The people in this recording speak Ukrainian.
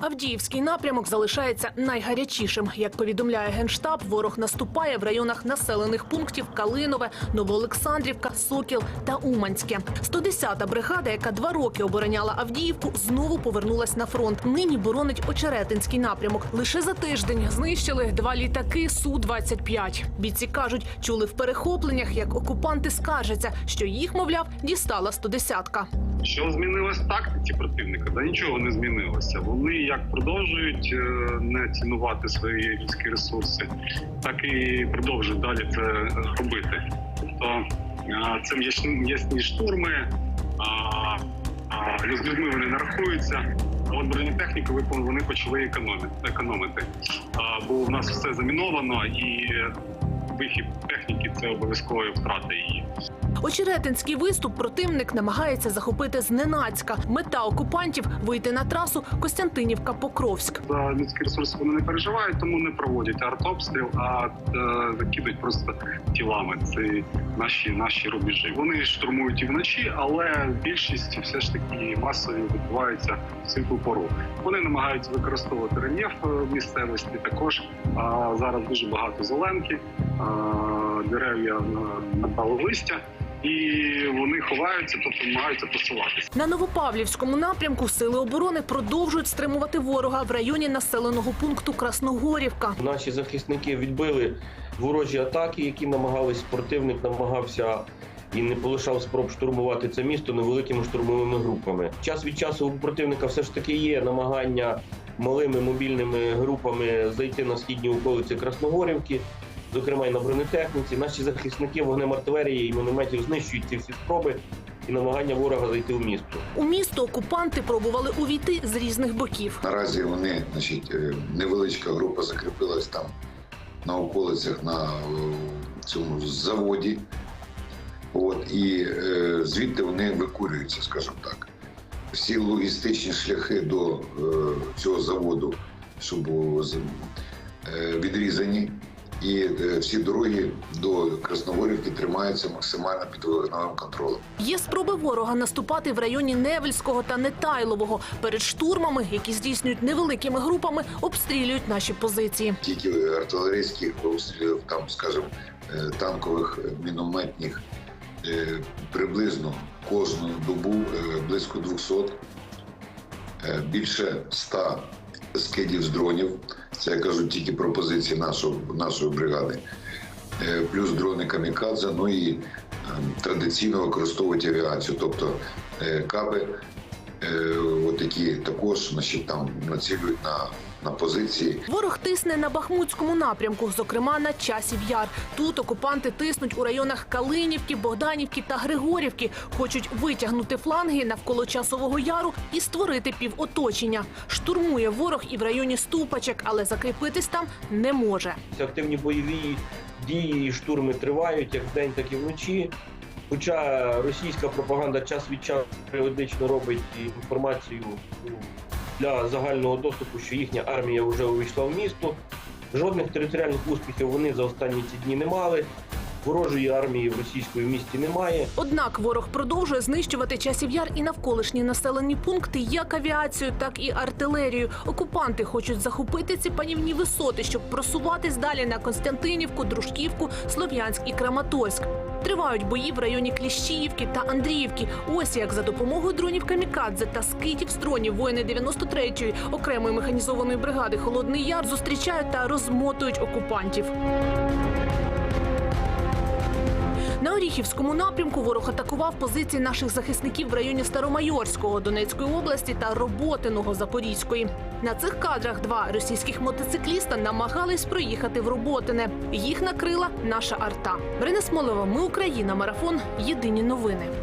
Авдіївський напрямок залишається найгарячішим. Як повідомляє генштаб, ворог наступає в районах населених пунктів Калинове, Новоолександрівка, Сокіл та Уманське. 110-та бригада, яка два роки обороняла Авдіївку, знову повернулась на фронт. Нині боронить Очеретинський напрямок. Лише за тиждень знищили два літаки су 25 Бійці кажуть, чули в перехопленнях, як окупанти скаржаться, що їх, мовляв, дістала 110-ка. Що змінилось в тактиці противника? Да нічого не змінилося. Вони як продовжують е, не цінувати свої людські ресурси, так і продовжують далі це робити. Тобто це м'ясні штурми, з людьми вони не рахуються. А от бронетехніку вони почали економити. бо в нас все заміновано і вихід техніки це обов'язково втрата її. Очеретинський виступ противник намагається захопити зненацька. Мета окупантів вийти на трасу Костянтинівка-Покровськ. За людські ресурси вони не переживають, тому не проводять артобстріл, а е, закидують просто тілами. Це наші наші рубежі. Вони штурмують і вночі, але більшість все ж таки масові відбуваються в світлу пору. Вони намагаються використовувати рельєф е, місцевості. Також а, зараз дуже багато зеленки, а, дерев'я на- набрали листя. І вони ховаються, тобто намагаються посуватися. На Новопавлівському напрямку сили оборони продовжують стримувати ворога в районі населеного пункту Красногорівка. Наші захисники відбили ворожі атаки, які намагались противник намагався і не полишав спроб штурмувати це місто невеликими штурмовими групами. Час від часу у противника все ж таки є намагання малими мобільними групами зайти на східні околиці Красногорівки. Зокрема, і на бронетехніці, наші захисники вогнем артилерії і мінометів знищують ці всі спроби і намагання ворога зайти в місто. У місто окупанти пробували увійти з різних боків. Наразі вони, значить, е, невеличка група закріпилась там на околицях на е, цьому заводі. От, і е, звідти вони викурюються, скажімо так. Всі логістичні шляхи до е, цього заводу, щоб е, відрізані. І е, всі дороги до Красногорівки тримаються максимально під вогневим контролем. Є спроби ворога наступати в районі Невельського та Нетайлового. Перед штурмами, які здійснюють невеликими групами, обстрілюють наші позиції. тільки артилерійських обстрілів, там, скажімо, е, танкових, е, мінометних, е, приблизно кожну добу е, близько 200, е, більше ста скидів з дронів. Це я кажу тільки про позиції нашого, нашої бригади. Е, Плюс дрони камікадзе, ну і е, традиційно використовують авіацію, тобто е, каби, е, от які також значить, там націлюють на, на позиції. Ворог тисне на Бахмутському напрямку, зокрема на часів яр. Тут окупанти тиснуть у районах Калинівки, Богданівки та Григорівки. Хочуть витягнути фланги навколо часового яру і створити півоточення. Штурмує ворог і в районі Ступачек, але закріпитись там не може. Активні бойові дії і штурми тривають як вдень, так і вночі. Хоча російська пропаганда час від часу періодично робить інформацію ну, для загального доступу, що їхня армія вже увійшла в місто. Жодних територіальних успіхів вони за останні ці дні не мали. Ворожої армії в російської місті немає. Однак ворог продовжує знищувати часів яр і навколишні населені пункти, як авіацію, так і артилерію. Окупанти хочуть захопити ці панівні висоти, щоб просуватись далі на Константинівку, Дружківку, Слов'янськ і Краматорськ. Тривають бої в районі Кліщіївки та Андріївки. Ось як за допомогою дронів Камікадзе та скитів з дронів воїни 93-ї окремої механізованої бригади Холодний Яр зустрічають та розмотують окупантів. Оріхівському напрямку ворог атакував позиції наших захисників в районі Старомайорського Донецької області та Роботиного Запорізької. На цих кадрах два російських мотоцикліста намагались проїхати в Роботине. Їх накрила наша арта. Брина Смолова, ми Україна. Марафон. Єдині новини.